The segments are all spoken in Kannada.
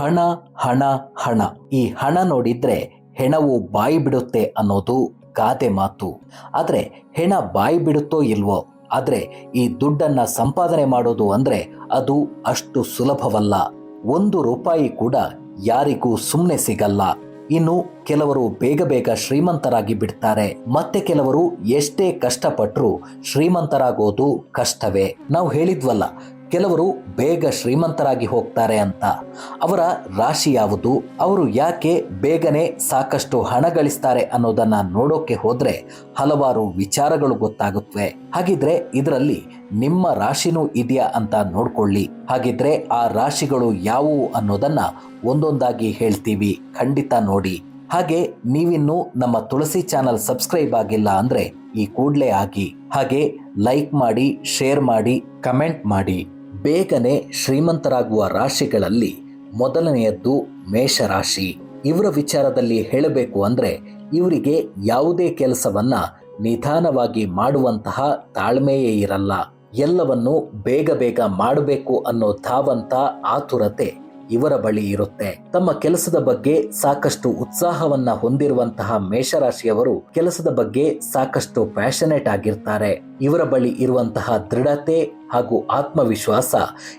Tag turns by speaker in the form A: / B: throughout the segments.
A: ಹಣ ಹಣ ಹಣ. ಈ ಹಣ ನೋಡಿದ್ರೆ ಹೆಣವು ಬಾಯಿ ಬಿಡುತ್ತೆ ಅನ್ನೋದು ಗಾದೆ ಮಾತು. ಆದ್ರೆ ಹೆಣ ಬಾಯಿ ಬಿಡುತ್ತೋ ಇಲ್ವೋ? ಆದ್ರೆ ಈ ದುಡ್ಡನ್ನ ಸಂಪಾದನೆ ಮಾಡೋದು ಅಂದ್ರೆ ಅದು ಅಷ್ಟು ಸುಲಭವಲ್ಲ. ಒಂದು ರೂಪಾಯಿ ಕೂಡ ಯಾರಿಗೂ ಸುಮ್ಮನೆ ಸಿಗಲ್ಲ. ಇನ್ನು ಕೆಲವರು ಬೇಗ ಬೇಗ ಶ್ರೀಮಂತರಾಗಿ ಬಿಡ್ತಾರೆ. ಮತ್ತೆ ಕೆಲವರು ಎಷ್ಟೇ ಕಷ್ಟಪಟ್ಟರೂ ಶ್ರೀಮಂತರಾಗೋದು ಕಷ್ಟವೇ. ನಾವು ಹೇಳಿದ್ವಲ್ಲ ಕೆಲವರು ಬೇಗ ಶ್ರೀಮಂತರಾಗಿ ಹೋಗ್ತಾರೆ ಅಂತ. ಅವರ ರಾಶಿ ಯಾವುದು? ಅವರು ಯಾಕೆ ಬೇಗನೆ ಸಾಕಷ್ಟು ಹಣ ಗಳಿಸ್ತಾರೆ ಅನ್ನೋದನ್ನ ನೋಡೋಕೆ ಹೋದರೆ ಹಲವಾರು ವಿಚಾರಗಳು ಗೊತ್ತಾಗುತ್ತವೆ ಹಾಗಿದ್ರೆ ಇದರಲ್ಲಿ ನಿಮ್ಮ ರಾಶಿನೂ ಇದೆಯಾ ಅಂತ ನೋಡ್ಕೊಳ್ಳಿ. ಹಾಗಿದ್ರೆ ಆ ರಾಶಿಗಳು ಯಾವುವು ಅನ್ನೋದನ್ನ ಒಂದೊಂದಾಗಿ ಹೇಳ್ತೀವಿ. ಖಂಡಿತ ನೋಡಿ. ಹಾಗೆ ನೀವಿನ್ನು ನಮ್ಮ ತುಳಸಿ ಚಾನಲ್ ಸಬ್ಸ್ಕ್ರೈಬ್ ಆಗಿಲ್ಲ ಅಂದ್ರೆ ಈ ಕೂಡಲೇ ಆಗಿ. ಹಾಗೆ ಲೈಕ್ ಮಾಡಿ, ಶೇರ್ ಮಾಡಿ, ಕಮೆಂಟ್ ಮಾಡಿ. ಬೇಗನೆ ಶ್ರೀಮಂತರಾಗುವ ರಾಶಿಗಳಲ್ಲಿ ಮೊದಲನೆಯದ್ದು ಮೇಷರಾಶಿ. ಇವರ ವಿಚಾರದಲ್ಲಿ ಹೇಳಬೇಕು ಅಂದರೆ ಇವರಿಗೆ ಯಾವುದೇ ಕೆಲಸವನ್ನ ನಿಧಾನವಾಗಿ ಮಾಡುವಂತಹ ತಾಳ್ಮೆಯೇ ಇರಲ್ಲ. ಎಲ್ಲವನ್ನು ಬೇಗ ಬೇಗ ಮಾಡಬೇಕು ಅನ್ನೋ ಧಾವಂತ, ಆತುರತೆ ಇವರ ಬಳಿ ಇರುತ್ತೆ. ತಮ್ಮ ಕೆಲಸದ ಬಗ್ಗೆ ಸಾಕಷ್ಟು ಉತ್ಸಾಹವನ್ನ ಹೊಂದಿರುವಂತಹ ಮೇಷರಾಶಿಯವರು ಕೆಲಸದ ಬಗ್ಗೆ ಸಾಕಷ್ಟು ಪ್ಯಾಷನೇಟ್ ಆಗಿರ್ತಾರೆ. ಇವರ ಬಳಿ ಇರುವಂತಹ ದೃಢತೆ ಹಾಗೂ ಆತ್ಮವಿಶ್ವಾಸ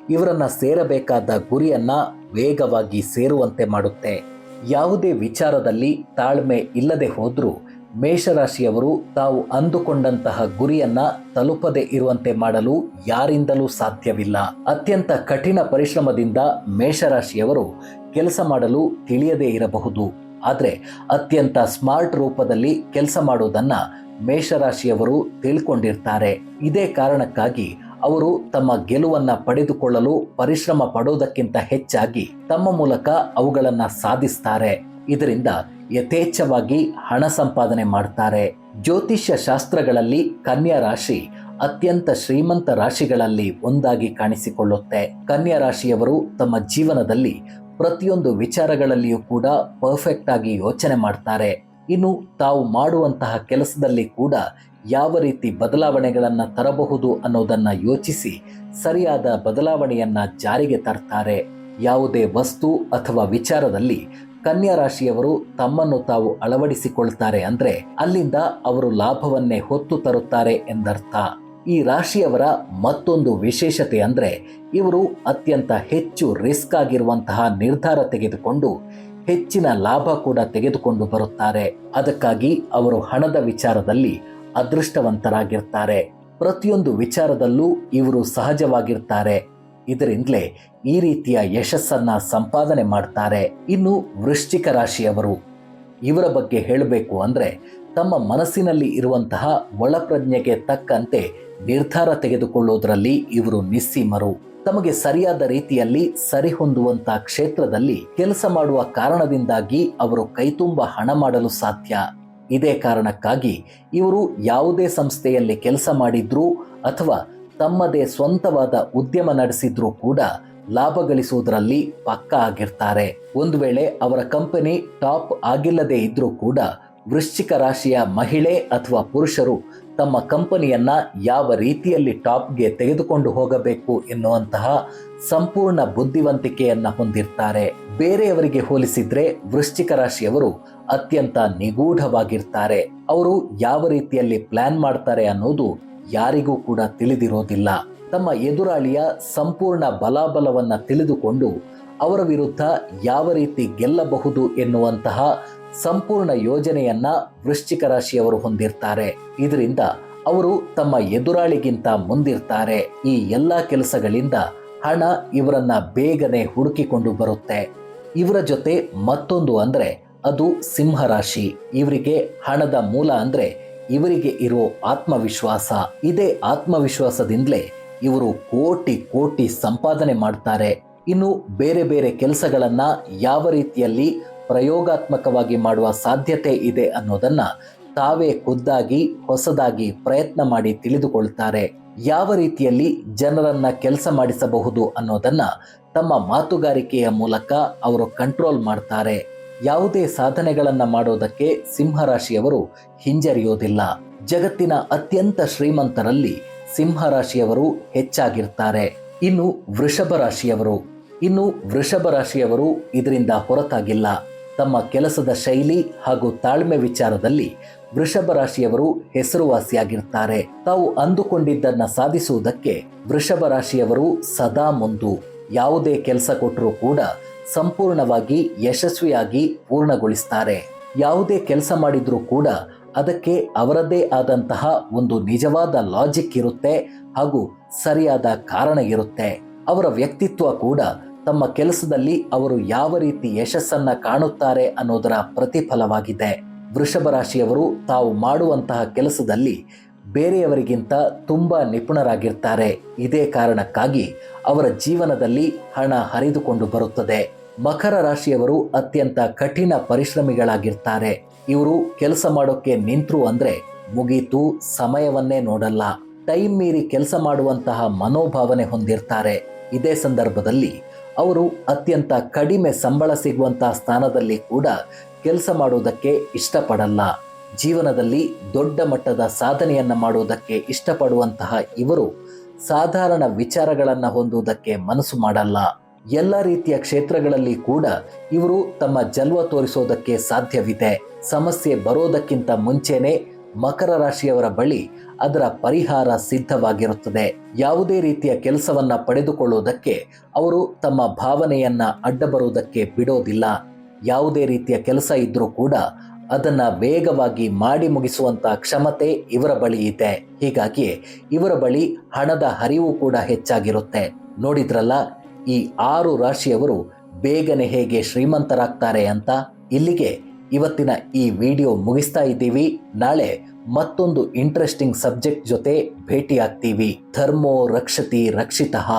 A: ಇವರನ್ನ ಸೇರಬೇಕಾದ ಗುರಿಯನ್ನ ವೇಗವಾಗಿ ಸೇರುವಂತೆ ಮಾಡುತ್ತೆ. ಯಾವುದೇ ವಿಚಾರದಲ್ಲಿ ತಾಳ್ಮೆ ಇಲ್ಲದೆ ಹೋದ್ರೂ ಮೇಷರಾಶಿಯವರು ತಾವು ಅಂದುಕೊಂಡಂತಹ ಗುರಿಯನ್ನ ತಲುಪದೆ ಇರುವಂತೆ ಮಾಡಲು ಯಾರಿಂದಲೂ ಸಾಧ್ಯವಿಲ್ಲ. ಅತ್ಯಂತ ಕಠಿಣ ಪರಿಶ್ರಮದಿಂದ ಮೇಷರಾಶಿಯವರು ಕೆಲಸ ಮಾಡಲು ತಿಳಿಯದೇ ಇರಬಹುದು. ಆದರೆ ಅತ್ಯಂತ ಸ್ಮಾರ್ಟ್ ರೂಪದಲ್ಲಿ ಕೆಲಸ ಮಾಡುವುದನ್ನು ಮೇಷರಾಶಿಯವರು ತಿಳ್ಕೊಂಡಿರ್ತಾರೆ. ಇದೇ ಕಾರಣಕ್ಕಾಗಿ ಅವರು ತಮ್ಮ ಗೆಲುವನ್ನ ಪಡೆದುಕೊಳ್ಳಲು ಪರಿಶ್ರಮ ಪಡೋದಕ್ಕಿಂತ ಹೆಚ್ಚಾಗಿ ತಮ್ಮ ಮೂಲಕ ಅವುಗಳನ್ನು ಸಾಧಿಸ್ತಾರೆ. ಇದರಿಂದ ಯಥೇಚ್ಛವಾಗಿ ಹಣ ಸಂಪಾದನೆ ಮಾಡ್ತಾರೆ. ಜ್ಯೋತಿಷ್ಯ ಶಾಸ್ತ್ರಗಳಲ್ಲಿ ಕನ್ಯಾ ರಾಶಿ ಅತ್ಯಂತ ಶ್ರೀಮಂತ ರಾಶಿಗಳಲ್ಲಿ ಒಂದಾಗಿ ಕಾಣಿಸಿಕೊಳ್ಳುತ್ತೆ. ಕನ್ಯಾ ರಾಶಿಯವರು ತಮ್ಮ ಜೀವನದಲ್ಲಿ ಪ್ರತಿಯೊಂದು ವಿಚಾರಗಳಲ್ಲಿಯೂ ಕೂಡ ಪರ್ಫೆಕ್ಟ್ ಆಗಿ ಯೋಚನೆ ಮಾಡ್ತಾರೆ. ಇನ್ನು ತಾವು ಮಾಡುವಂತಹ ಕೆಲಸದಲ್ಲಿ ಕೂಡ ಯಾವ ರೀತಿ ಬದಲಾವಣೆಗಳನ್ನು ತರಬಹುದು ಅನ್ನೋದನ್ನ ಯೋಚಿಸಿ ಸರಿಯಾದ ಬದಲಾವಣೆಯನ್ನ ಜಾರಿಗೆ ತರ್ತಾರೆ. ಯಾವುದೇ ವಸ್ತು ಅಥವಾ ವಿಚಾರದಲ್ಲಿ ಕನ್ಯಾ ರಾಶಿಯವರು ತಮ್ಮನ್ನು ತಾವು ಅಳವಡಿಸಿಕೊಳ್ತಾರೆ ಅಂದ್ರೆ ಅಲ್ಲಿಂದ ಅವರು ಲಾಭವನ್ನೇ ಹೊತ್ತು ತರುತ್ತಾರೆ ಎಂದರ್ಥ. ಈ ರಾಶಿಯವರ ಮತ್ತೊಂದು ವಿಶೇಷತೆ ಅಂದ್ರೆ ಇವರು ಅತ್ಯಂತ ಹೆಚ್ಚು ರಿಸ್ಕ್ ಆಗಿರುವಂತಹ ನಿರ್ಧಾರ ತೆಗೆದುಕೊಂಡು ಹೆಚ್ಚಿನ ಲಾಭ ಕೂಡ ತೆಗೆದುಕೊಂಡು ಬರುತ್ತಾರೆ. ಅದಕ್ಕಾಗಿ ಅವರು ಹಣದ ವಿಚಾರದಲ್ಲಿ ಅದೃಷ್ಟವಂತರಾಗಿರ್ತಾರೆ. ಪ್ರತಿಯೊಂದು ವಿಚಾರದಲ್ಲೂ ಇವರು ಸಹಜವಾಗಿರ್ತಾರೆ. ಇದರಿಂದಲೇ ಈ ರೀತಿಯ ಯಶಸ್ಸನ್ನ ಸಂಪಾದನೆ ಮಾಡ್ತಾರೆ ಇನ್ನು ವೃಶ್ಚಿಕ ರಾಶಿಯವರು. ಇವರ ಬಗ್ಗೆ ಹೇಳಬೇಕು ಅಂದರೆ ತಮ್ಮ ಮನಸ್ಸಿನಲ್ಲಿ ಇರುವಂತಹ ಒಳಪ್ರಜ್ಞೆಗೆ ತಕ್ಕಂತೆ ನಿರ್ಧಾರ ತೆಗೆದುಕೊಳ್ಳುವುದರಲ್ಲಿ ಇವರು ನಿಸ್ಸೀಮರು. ತಮಗೆ ಸರಿಯಾದ ರೀತಿಯಲ್ಲಿ ಸರಿಹೊಂದುವಂತ ಕ್ಷೇತ್ರದಲ್ಲಿ ಕೆಲಸ ಮಾಡುವ ಕಾರಣದಿಂದಾಗಿ ಅವರು ಕೈತುಂಬ ಹಣ ಮಾಡಲು ಸಾಧ್ಯ. ಇದೇ ಕಾರಣಕ್ಕಾಗಿ ಇವರು ಯಾವುದೇ ಸಂಸ್ಥೆಯಲ್ಲಿ ಕೆಲಸ ಮಾಡಿದ್ರೂ ಅಥವಾ ತಮ್ಮದೇ ಸ್ವಂತವಾದ ಉದ್ಯಮ ನಡೆಸಿದ್ರೂ ಕೂಡ ಲಾಭ ಗಳಿಸುವುದರಲ್ಲಿ ಪಕ್ಕ ಆಗಿರ್ತಾರೆ. ಒಂದು ವೇಳೆ ಅವರ ಕಂಪನಿ ಟಾಪ್ ಆಗಿಲ್ಲದೆ ಇದ್ರೂ ಕೂಡ ವೃಶ್ಚಿಕ ರಾಶಿಯ ಮಹಿಳೆ ಅಥವಾ ಪುರುಷರು ತಮ್ಮ ಕಂಪನಿಯನ್ನ ಯಾವ ರೀತಿಯಲ್ಲಿ ಟಾಪ್ಗೆ ತೆಗೆದುಕೊಂಡು ಹೋಗಬೇಕು ಎನ್ನುವಂತಹ ಸಂಪೂರ್ಣ ಬುದ್ಧಿವಂತಿಕೆಯನ್ನ ಹೊಂದಿರ್ತಾರೆ. ಬೇರೆಯವರಿಗೆ ಹೋಲಿಸಿದ್ರೆ ವೃಶ್ಚಿಕ ರಾಶಿಯವರು ಅತ್ಯಂತ ನಿಗೂಢವಾಗಿರ್ತಾರೆ. ಅವರು ಯಾವ ರೀತಿಯಲ್ಲಿ ಪ್ಲಾನ್ ಮಾಡ್ತಾರೆ ಅನ್ನೋದು ಯಾರಿಗೂ ಕೂಡ ತಿಳಿದಿರೋದಿಲ್ಲ. ತಮ್ಮ ಎದುರಾಳಿಯ ಸಂಪೂರ್ಣ ಬಲಾಬಲವನ್ನು ತಿಳಿದುಕೊಂಡು ಅವರ ವಿರುದ್ಧ ಯಾವ ರೀತಿ ಗೆಲ್ಲಬಹುದು ಎನ್ನುವಂತಹ ಸಂಪೂರ್ಣ ಯೋಜನೆಯನ್ನ ವೃಶ್ಚಿಕ ರಾಶಿಯವರು ಹೊಂದಿರ್ತಾರೆ. ಇದರಿಂದ ಅವರು ತಮ್ಮ ಎದುರಾಳಿಗಿಂತ ಮುಂದಿರ್ತಾರೆ. ಈ ಎಲ್ಲ ಕೆಲಸಗಳಿಂದ ಹಣ ಇವರನ್ನ ಬೇಗನೆ ಹುಡುಕಿಕೊಂಡು ಬರುತ್ತೆ. ಇವರ ಜೊತೆ ಮತ್ತೊಂದು ಅಂದ್ರೆ ಅದು ಸಿಂಹರಾಶಿ ಇವರಿಗೆ ಹಣದ ಮೂಲ ಅಂದ್ರೆ ಇವರಿಗೆ ಇರೋ ಆತ್ಮವಿಶ್ವಾಸ ಇದೇ ಆತ್ಮವಿಶ್ವಾಸದಿಂದಲೇ ಇವರು ಕೋಟಿ ಕೋಟಿ ಸಂಪಾದನೆ ಮಾಡ್ತಾರೆ. ಇನ್ನು ಬೇರೆ ಬೇರೆ ಕೆಲಸಗಳನ್ನು ಯಾವ ರೀತಿಯಲ್ಲಿ ಪ್ರಯೋಗಾತ್ಮಕವಾಗಿ ಮಾಡುವ ಸಾಧ್ಯತೆ ಇದೆ ಅನ್ನೋದನ್ನ ತಾವೇ ಖುದ್ದಾಗಿ, ಹೊಸದಾಗಿ ಪ್ರಯತ್ನ ಮಾಡಿ ತಿಳಿದುಕೊಳ್ತಾರೆ. ಯಾವ ರೀತಿಯಲ್ಲಿ ಜನರನ್ನ ಕೆಲಸ ಮಾಡಿಸಬಹುದು ಅನ್ನೋದನ್ನ ತಮ್ಮ ಮಾತುಗಾರಿಕೆಯ ಮೂಲಕ ಅವರು ಕಂಟ್ರೋಲ್ ಮಾಡ್ತಾರೆ. ಯಾವುದೇ ಸಾಧನೆಗಳನ್ನು ಮಾಡೋದಕ್ಕೆ ಸಿಂಹರಾಶಿಯವರು ಹಿಂಜರಿಯೋದಿಲ್ಲ. ಜಗತ್ತಿನ ಅತ್ಯಂತ ಶ್ರೀಮಂತರಲ್ಲಿ ಸಿಂಹರಾಶಿಯವರು ಹೆಚ್ಚಾಗಿರ್ತಾರೆ. ಇನ್ನು ವೃಷಭ ರಾಶಿಯವರು. ಇನ್ನು ವೃಷಭ ರಾಶಿಯವರು ಇದರಿಂದ ಹೊರತಾಗಿಲ್ಲ. ತಮ್ಮ ಕೆಲಸದ ಶೈಲಿ ಹಾಗೂ ತಾಳ್ಮೆ ವಿಚಾರದಲ್ಲಿ ವೃಷಭ ರಾಶಿಯವರು ಹೆಸರುವಾಸಿಯಾಗಿರ್ತಾರೆ. ತಾವು ಅಂದುಕೊಂಡಿದ್ದನ್ನ ಸಾಧಿಸುವುದಕ್ಕೆ ವೃಷಭ ರಾಶಿಯವರು ಸದಾ ಮುಂದು. ಯಾವುದೇ ಕೆಲಸ ಕೊಟ್ಟರೂ ಕೂಡ ಸಂಪೂರ್ಣವಾಗಿ ಯಶಸ್ವಿಯಾಗಿ ಪೂರ್ಣಗೊಳಿಸ್ತಾರೆ. ಯಾವುದೇ ಕೆಲಸ ಮಾಡಿದರೂ ಕೂಡ ಅದಕ್ಕೆ ಅವರದ್ದೇ ಆದಂತಹ ಒಂದು ನಿಜವಾದ ಲಾಜಿಕ್ ಇರುತ್ತೆ ಹಾಗೂ ಸರಿಯಾದ ಕಾರಣ ಇರುತ್ತೆ. ಅವರ ವ್ಯಕ್ತಿತ್ವ ಕೂಡ ತಮ್ಮ ಕೆಲಸದಲ್ಲಿ ಅವರು ಯಾವ ರೀತಿ ಯಶಸ್ಸನ್ನ ಕಾಣುತ್ತಾರೆ ಅನ್ನೋದರ ಪ್ರತಿಫಲವಾಗಿದೆ. ವೃಷಭ ರಾಶಿಯವರು ತಾವು ಮಾಡುವಂತಹ ಕೆಲಸದಲ್ಲಿ ಬೇರೆಯವರಿಗಿಂತ ತುಂಬ ನಿಪುಣರಾಗಿರ್ತಾರೆ. ಇದೇ ಕಾರಣಕ್ಕಾಗಿ ಅವರ ಜೀವನದಲ್ಲಿ ಹಣ ಹರಿದುಕೊಂಡು ಬರುತ್ತದೆ. ಮಕರ ರಾಶಿಯವರು ಅತ್ಯಂತ ಕಠಿಣ ಪರಿಶ್ರಮಿಗಳಾಗಿರ್ತಾರೆ. ಇವರು ಕೆಲಸ ಮಾಡೋಕ್ಕೆ ನಿಂತರು ಅಂದ್ರೆ ಮುಗೀತು, ಸಮಯವನ್ನೇ ನೋಡಲ್ಲ. ಟೈಮ್ ಮೀರಿ ಕೆಲಸ ಮಾಡುವಂತಹ ಮನೋಭಾವನೆ ಹೊಂದಿರ್ತಾರೆ. ಇದೇ ಸಂದರ್ಭದಲ್ಲಿ ಅವರು ಅತ್ಯಂತ ಕಡಿಮೆ ಸಂಬಳ ಸಿಗುವಂತಹ ಸ್ಥಾನದಲ್ಲಿ ಕೂಡ ಕೆಲಸ ಮಾಡುವುದಕ್ಕೆ ಇಷ್ಟಪಡಲ್ಲ. ಜೀವನದಲ್ಲಿ ದೊಡ್ಡ ಮಟ್ಟದ ಸಾಧನೆಯನ್ನು ಮಾಡುವುದಕ್ಕೆ ಇಷ್ಟಪಡುವಂತಹ ಇವರು ಸಾಧಾರಣ ವಿಚಾರಗಳನ್ನು ಹೊಂದುವುದಕ್ಕೆ ಮನಸ್ಸು ಮಾಡಲ್ಲ. ಎಲ್ಲ ರೀತಿಯ ಕ್ಷೇತ್ರಗಳಲ್ಲಿ ಕೂಡ ಇವರು ತಮ್ಮ ಜಲ್ವ ತೋರಿಸೋದಕ್ಕೆ ಸಾಧ್ಯವಿದೆ. ಸಮಸ್ಯೆ ಬರೋದಕ್ಕಿಂತ ಮುಂಚೆನೆ ಮಕರ ರಾಶಿಯವರ ಬಳಿ ಅದರ ಪರಿಹಾರ ಸಿದ್ಧವಾಗಿರುತ್ತದೆ. ಯಾವುದೇ ರೀತಿಯ ಕೆಲಸವನ್ನ ಪಡೆದುಕೊಳ್ಳುವುದಕ್ಕೆ ಅವರು ತಮ್ಮ ಭಾವನೆಯನ್ನ ಅಡ್ಡ ಬರುವುದಕ್ಕೆ ಬಿಡೋದಿಲ್ಲ. ಯಾವುದೇ ರೀತಿಯ ಕೆಲಸ ಇದ್ರೂ ಕೂಡ ಅದನ್ನ ವೇಗವಾಗಿ ಮಾಡಿ ಮುಗಿಸುವಂತ ಕ್ಷಮತೆ ಇವರ ಬಳಿ ಇದೆ. ಹೀಗಾಗಿ ಇವರ ಬಳಿ ಹಣದ ಹರಿವು ಕೂಡ ಹೆಚ್ಚಾಗಿರುತ್ತೆ. ನೋಡಿದ್ರಲ್ಲ, ಈ ಆರು ರಾಶಿಯವರು ಬೇಗನೆ ಹೇಗೆ ಶ್ರೀಮಂತರಾಗ್ತಾರೆ ಅಂತ? ಇಲ್ಲಿಗೆ ಇವತ್ತಿನ ಈ ವಿಡಿಯೋ ಮುಗಿಸ್ತಾ ಇದ್ದೀವಿ. ನಾಳೆ ಮತ್ತೊಂದು ಇಂಟ್ರೆಸ್ಟಿಂಗ್ ಸಬ್ಜೆಕ್ಟ್ ಜೊತೆ ಭೇಟಿಯಾಗ್ತೀವಿ. ಧರ್ಮೋ ರಕ್ಷತಿ ರಕ್ಷಿತಃ.